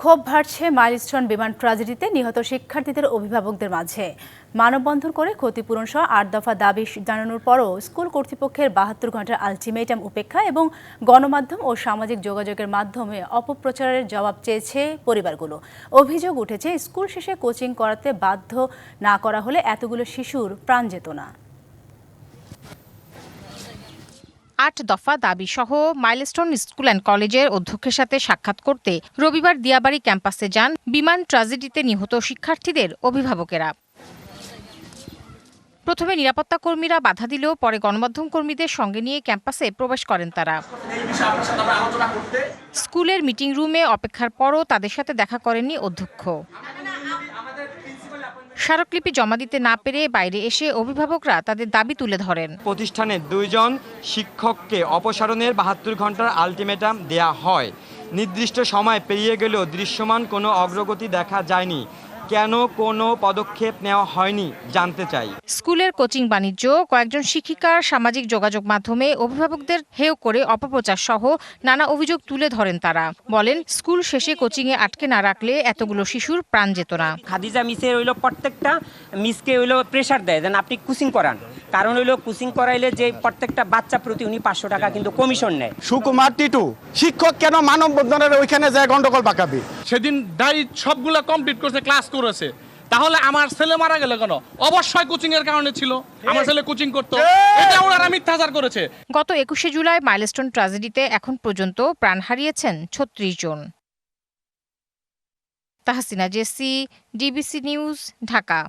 ক্ষোভ বাড়ছে মাইলস্টোন বিমান ট্র্যাজেডিতে নিহত শিক্ষার্থীদের অভিভাবকদের মাঝে। মানববন্ধন করে ক্ষতিপূরণ সহ আট দফা দাবি জানানোর পরও স্কুল কর্তৃপক্ষের বাহাত্তর ঘণ্টার আলটিমেটাম উপেক্ষা এবং গণমাধ্যম ও সামাজিক যোগাযোগের মাধ্যমে অপপ্রচারের জবাব চেয়েছে পরিবারগুলো। অভিযোগ উঠেছে, স্কুল শেষে কোচিং করাতে বাধ্য না করা হলে এতগুলো শিশুর প্রাণ যেত না। আট দফা দাবি সহ মাইলস্টোন স্কুল অ্যান্ড কলেজের অধ্যক্ষের সাথে সাক্ষাৎ করতে রবিবার দিয়াবাড়ি ক্যাম্পাসে যান বিমান ট্রাজেডিতে নিহত শিক্ষার্থীদের অভিভাবকেরা। প্রথমে নিরাপত্তা কর্মীরা বাধা দিলেও পরে গণমাধ্যম কর্মীদের সঙ্গে নিয়ে ক্যাম্পাসে প্রবেশ করেন তারা। স্কুলের মিটিং রুমে অপেক্ষার পরও তাদের সাথে দেখা করেননি অধ্যক্ষ। স্মারকলিপি জমা দিতে না পেরে বাইরে এসে অভিভাবকরা তাদের দাবি তুলে ধরেন। প্রতিষ্ঠানের দুইজন শিক্ষককে অপসারণের বাহাত্তর ঘণ্টার আলটিমেটাম দেয়া হয়। নির্দিষ্ট সময় পেরিয়ে গেলেও দৃশ্যমান কোনো অগ্রগতি দেখা যায়নি। কেন কোনো পদক্ষেপ নেওয়া হয়নি জানতে চাই। স্কুলের কোচিং বাণিজ্য কয়েকজন শিক্ষিকার সামাজিক যোগাযোগ মাধ্যমে অভিভাবকদের হেয় করে অপপ্রচার সহ নানা অভিযোগ তুলে ধরেন তারা। বলেন স্কুল শেষে কোচিংয়ে আটকে না রাখলে এতগুলো শিশুর প্রাণ যেত না। খাদিজা মিসের হইল প্রত্যেকটা মিসকে হইল প্রেশার দেয়। যেন আপনি কোচিং করান। কারণ হইল কুচিং করাইলে যে প্রত্যেকটা বাচ্চা প্রতি উনি পাঁচশো টাকা কিন্তু কমিশন নেয়। সুকুমার টিটু শিক্ষক কেন মানববন্ধনের ওইখানে যায় গন্ডগোল পাকাবে? সেদিন ডাই সবগুলা কমপ্লিট করছে ক্লাস করেছে। তাহলে আমার ছেলে মারা গেল কেন? অবশ্যই কোচিং এর কারণে ছিল। আমার ছেলে কোচিং করতো। এটা ওনারা মিথ্যাচার করেছে। গত একুশে জুলাই মাইলস্টোন ট্র্যাজেডিতে এখন পর্যন্ত প্রাণ হারিয়েছেন ছত্রিশ জন। Tahsina Jessy DBC news Dhaka.